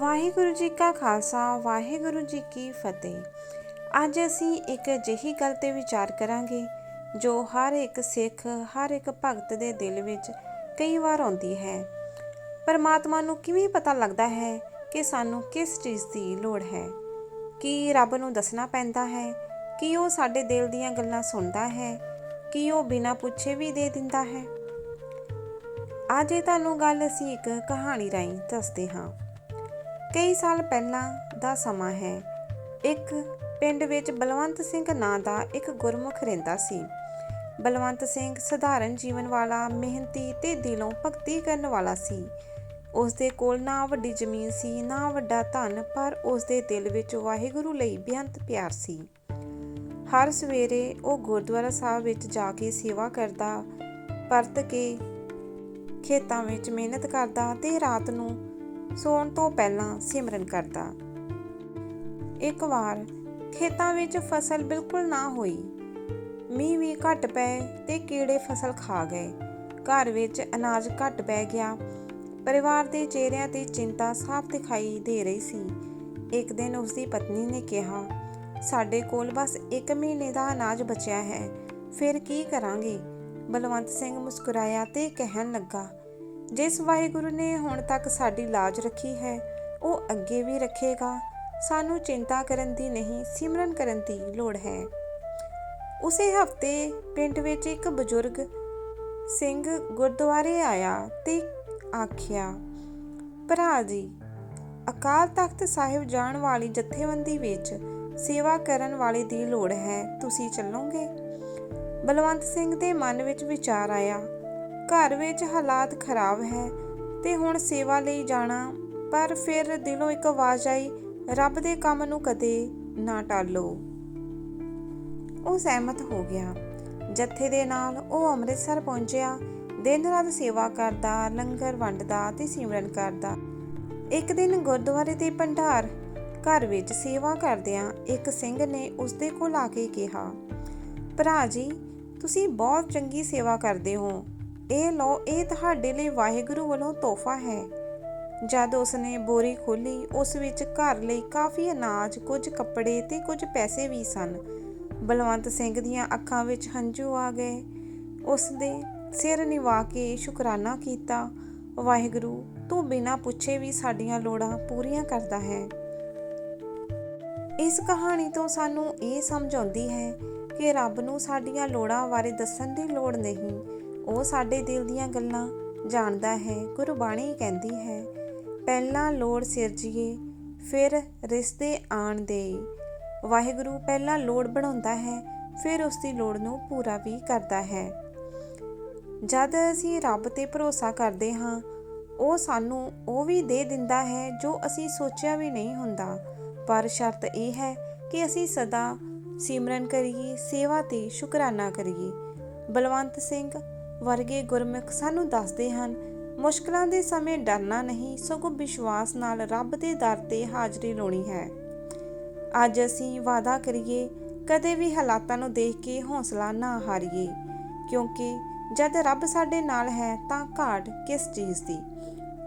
ਵਾਹਿਗੁਰੂ ਜੀ ਕਾ ਖਾਲਸਾ, ਵਾਹਿਗੁਰੂ ਜੀ ਕੀ ਫਤਿਹ। ਅੱਜ ਅਸੀਂ ਇੱਕ ਅਜਿਹੀ ਗੱਲ ਤੇ ਵਿਚਾਰ ਕਰਾਂਗੇ, ਜੋ ਹਰ ਇੱਕ ਸਿੱਖ, ਹਰ ਇੱਕ ਭਗਤ ਦੇ ਦਿਲ ਵਿੱਚ ਕਈ ਵਾਰ ਆਉਂਦੀ ਹੈ। ਪਰਮਾਤਮਾ ਨੂੰ ਕਿਵੇਂ ਪਤਾ ਲੱਗਦਾ ਹੈ ਕਿ ਸਾਨੂੰ ਕਿਸ ਚੀਜ਼ ਦੀ ਲੋੜ ਹੈ? ਕੀ ਰੱਬ ਨੂੰ ਦੱਸਣਾ ਪੈਂਦਾ ਹੈ? ਕੀ ਉਹ ਸਾਡੇ ਦਿਲ ਦੀਆਂ ਗੱਲਾਂ ਸੁਣਦਾ ਹੈ? ਕੀ ਉਹ ਬਿਨਾਂ ਪੁੱਛੇ ਵੀ ਦੇ ਦਿੰਦਾ ਹੈ? ਅੱਜ ਇਹ ਤੁਹਾਨੂੰ ਗੱਲ ਅਸੀਂ ਇੱਕ ਕਹਾਣੀ ਰਾਹੀਂ ਦੱਸਦੇ ਹਾਂ। ਕਈ ਸਾਲ ਪਹਿਲਾਂ ਦਾ ਸਮਾਂ ਹੈ। ਇੱਕ ਪਿੰਡ ਵਿੱਚ ਬਲਵੰਤ ਸਿੰਘ ਨਾਂ ਦਾ ਇੱਕ ਗੁਰਮੁਖ ਰਹਿੰਦਾ ਸੀ। ਬਲਵੰਤ ਸਿੰਘ ਸਧਾਰਨ ਜੀਵਨ ਵਾਲਾ, ਮਿਹਨਤੀ ਤੇ ਦਿਲੋਂ ਭਗਤੀ ਕਰਨ ਵਾਲਾ ਸੀ। ਉਸ ਦੇ ਕੋਲ ਨਾ ਵੱਡੀ ਜ਼ਮੀਨ ਸੀ, ਨਾ ਵੱਡਾ ਧਨ, ਪਰ ਉਸ ਦੇ ਦਿਲ ਵਿੱਚ ਵਾਹਿਗੁਰੂ ਲਈ ਬੇਅੰਤ ਪਿਆਰ ਸੀ। ਹਰ ਸਵੇਰੇ ਉਹ ਗੁਰਦੁਆਰਾ ਸਾਹਿਬ ਵਿੱਚ ਜਾ ਕੇ ਸੇਵਾ ਕਰਦਾ, ਪਰਤ ਕੇ ਖੇਤਾਂ ਵਿੱਚ ਮਿਹਨਤ ਕਰਦਾ ਤੇ ਰਾਤ ਨੂੰ ਸੌਣ ਤੋਂ ਪਹਿਲਾਂ ਸਿਮਰਨ ਕਰਦਾ। ਇੱਕ ਵਾਰ ਖੇਤਾਂ ਵਿੱਚ ਫਸਲ ਬਿਲਕੁਲ ਨਾ ਹੋਈ। ਮੀਂਹ ਵੀ ਘੱਟ ਪਏ ਤੇ ਕੀੜੇ ਫਸਲ ਖਾ ਗਏ। ਘਰ ਵਿੱਚ ਅਨਾਜ ਘੱਟ ਪੈ ਗਿਆ। ਪਰਿਵਾਰ ਦੇ ਚਿਹਰਿਆਂ ਤੇ ਚਿੰਤਾ ਸਾਫ਼ ਦਿਖਾਈ ਦੇ ਰਹੀ ਸੀ। ਇੱਕ ਦਿਨ ਉਸ ਦੀ ਪਤਨੀ ਨੇ ਕਿਹਾ, ਸਾਡੇ ਕੋਲ ਬਸ 1 ਮਹੀਨੇ ਦਾ ਅਨਾਜ ਬਚਿਆ ਹੈ। ਫਿਰ ਕੀ ਕਰਾਂਗੇ? ਬਲਵੰਤ ਸਿੰਘ ਮੁਸਕਰਾਇਆ ਤੇ ਕਹਿਣ ਲੱਗਾ ਜਿਸ ਵਾਹਿਗੁਰੂ ਨੇ ਹੁਣ ਤੱਕ ਸਾਡੀ ਲਾਜ ਰੱਖੀ ਹੈ, ਉਹ ਅੱਗੇ ਵੀ ਰੱਖੇਗਾ। ਸਾਨੂੰ ਚਿੰਤਾ ਕਰਨ ਦੀ ਨਹੀਂ, ਸਿਮਰਨ ਕਰਨ ਦੀ ਲੋੜ ਹੈ। ਉਸੇ ਹਫ਼ਤੇ ਪਿੰਡ ਵਿੱਚ ਇੱਕ ਬਜ਼ੁਰਗ ਸਿੰਘ ਗੁਰਦੁਆਰੇ ਆਇਆ ਤੇ ਆਖਿਆ, ਭਰਾ ਜੀ, ਅਕਾਲ ਤਖਤ ਸਾਹਿਬ ਜਾਣ ਵਾਲੀ ਜਥੇਬੰਦੀ ਵਿੱਚ ਸੇਵਾ ਕਰਨ ਵਾਲੇ ਦੀ ਲੋੜ ਹੈ, ਤੁਸੀਂ ਚੱਲੋਗੇ? ਬਲਵੰਤ ਸਿੰਘ ਦੇ ਮਨ ਵਿੱਚ ਵਿਚਾਰ ਆਇਆ। ਘਰ ਵਿੱਚ ਹਾਲਾਤ ਖਰਾਬ ਹੈ ਤੇ ਹੁਣ ਸੇਵਾ ਲਈ ਜਾਣਾ, ਪਰ ਫਿਰ ਦਿਲੋਂ ਇੱਕ ਆਵਾਜ਼ ਆਈ, ਰੱਬ ਦੇ ਕੰਮ ਨੂੰ ਕਦੇ ਨਾ ਟਾਲੋ। ਉਹ ਸਹਿਮਤ ਹੋ ਗਿਆ। ਜੱਥੇ ਦੇ ਨਾਲ ਉਹ ਅੰਮ੍ਰਿਤਸਰ ਪਹੁੰਚਿਆ। ਦਿਨ ਰਾਤ ਸੇਵਾ ਕਰਦਾ, ਲੰਗਰ ਵੰਡਦਾ ਤੇ ਸਿਮਰਨ ਕਰਦਾ। ਇੱਕ ਦਿਨ ਗੁਰਦੁਆਰੇ ਦੇ ਭੰਡਾਰ, ਘਰ ਵਿੱਚ ਸੇਵਾ ਕਰਦਿਆਂ ਇੱਕ ਸਿੰਘ ਨੇ ਉਸ ਦੇ ਕੋਲ ਆ ਕੇ ਕਿਹਾ, ਭਰਾ ਜੀ, ਤੁਸੀਂ ਬਹੁਤ ਚੰਗੀ ਸੇਵਾ ਕਰਦੇ ਹੋ। ਇਹ ਲਓ, ਇਹ ਤੁਹਾਡੇ ਲਈ ਵਾਹਿਗੁਰੂ ਵੱਲੋਂ ਤੋਹਫਾ ਹੈ। ਜਦ ਉਸਨੇ ਬੋਰੀ ਖੋਲੀ ਉਸ ਵਿੱਚ ਘਰ ਲਈ ਕਾਫੀ ਅਨਾਜ, ਕੁਝ ਕੱਪੜੇ ਤੇ ਕੁਝ ਪੈਸੇ ਵੀ ਸਨ। ਬਲਵੰਤ ਸਿੰਘ ਦੀਆਂ ਅੱਖਾਂ ਵਿੱਚ ਹੰਝੂ ਆ ਗਏ। ਉਸ ਦੇ ਸਿਰ ਨਿਵਾ ਕੇ ਸ਼ੁਕਰਾਨਾ ਕੀਤਾ, ਵਾਹਿਗੁਰੂ, ਤੂੰ ਬਿਨਾਂ ਪੁੱਛੇ ਵੀ ਸਾਡੀਆਂ ਲੋੜਾਂ ਪੂਰੀਆਂ ਕਰਦਾ ਹੈ। ਇਸ ਕਹਾਣੀ ਤੋਂ ਸਾਨੂੰ ਇਹ ਸਮਝ ਆਉਂਦੀ ਹੈ ਕਿ ਰੱਬ ਨੂੰ ਸਾਡੀਆਂ ਲੋੜਾਂ ਬਾਰੇ ਦੱਸਣ ਦੀ ਲੋੜ ਨਹੀਂ। ਉਹ ਸਾਡੇ ਦਿਲ ਦੀਆਂ ਗੱਲਾਂ ਜਾਣਦਾ ਹੈ, ਗੁਰਬਾਣੀ ਕਹਿੰਦੀ ਹੈ, ਪਹਿਲਾਂ ਲੋੜ ਸਿਰਜੀਏ, ਫਿਰ ਰਿਸ਼ਤੇ ਆਣ ਦੇ ਵਾਹਿਗੁਰੂ ਪਹਿਲਾਂ ਲੋੜ ਬਣਾਉਂਦਾ ਹੈ, ਫਿਰ ਉਸ ਦੀ ਲੋੜ ਨੂੰ ਪੂਰਾ ਵੀ ਕਰਦਾ ਹੈ। ਜਦ ਅਸੀਂ ਰੱਬ ਤੇ ਭਰੋਸਾ ਕਰਦੇ ਹਾਂ, ਉਹ ਸਾਨੂੰ ਉਹ ਵੀ ਦੇ ਦਿੰਦਾ ਹੈ ਜੋ ਅਸੀਂ ਸੋਚਿਆ ਵੀ ਨਹੀਂ ਹੁੰਦਾ। ਪਰ ਸ਼ਰਤ ਇਹ ਹੈ ਕਿ ਅਸੀਂ ਸਦਾ ਸਿਮਰਨ ਕਰੀਏ, ਸੇਵਾ ਤੇ ਸ਼ੁਕਰਾਨਾ ਕਰੀਏ। ਬਲਵੰਤ ਸਿੰਘ ਵਰਗੇ ਗੁਰਮੁਖ ਸਾਨੂੰ ਦੱਸਦੇ ਹਨ, ਮੁਸ਼ਕਲਾਂ ਦੇ ਸਮੇਂ ਡਰਨਾ ਨਹੀਂ, ਸਗੋਂ ਵਿਸ਼ਵਾਸ ਨਾਲ ਰੱਬ ਦੇ ਦਰ ਤੇ ਹਾਜ਼ਰੀ ਲਾਉਣੀ ਹੈ। ਅੱਜ ਅਸੀਂ ਵਾਅਦਾ ਕਰੀਏ, ਕਦੇ ਵੀ ਹਾਲਾਤਾਂ ਨੂੰ ਦੇਖ ਕੇ ਹੌਸਲਾ ਨਾ ਹਾਰੀਏ, ਕਿਉਂਕਿ ਜਦ ਰੱਬ ਸਾਡੇ ਨਾਲ ਹੈ ਤਾਂ ਘਾਟ ਕਿਸ ਚੀਜ਼ ਦੀ?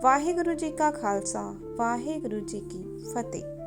ਵਾਹਿਗੁਰੂ ਜੀ ਕਾ ਖਾਲਸਾ, ਵਾਹਿਗੁਰੂ ਜੀ ਕੀ ਫਤਿਹ।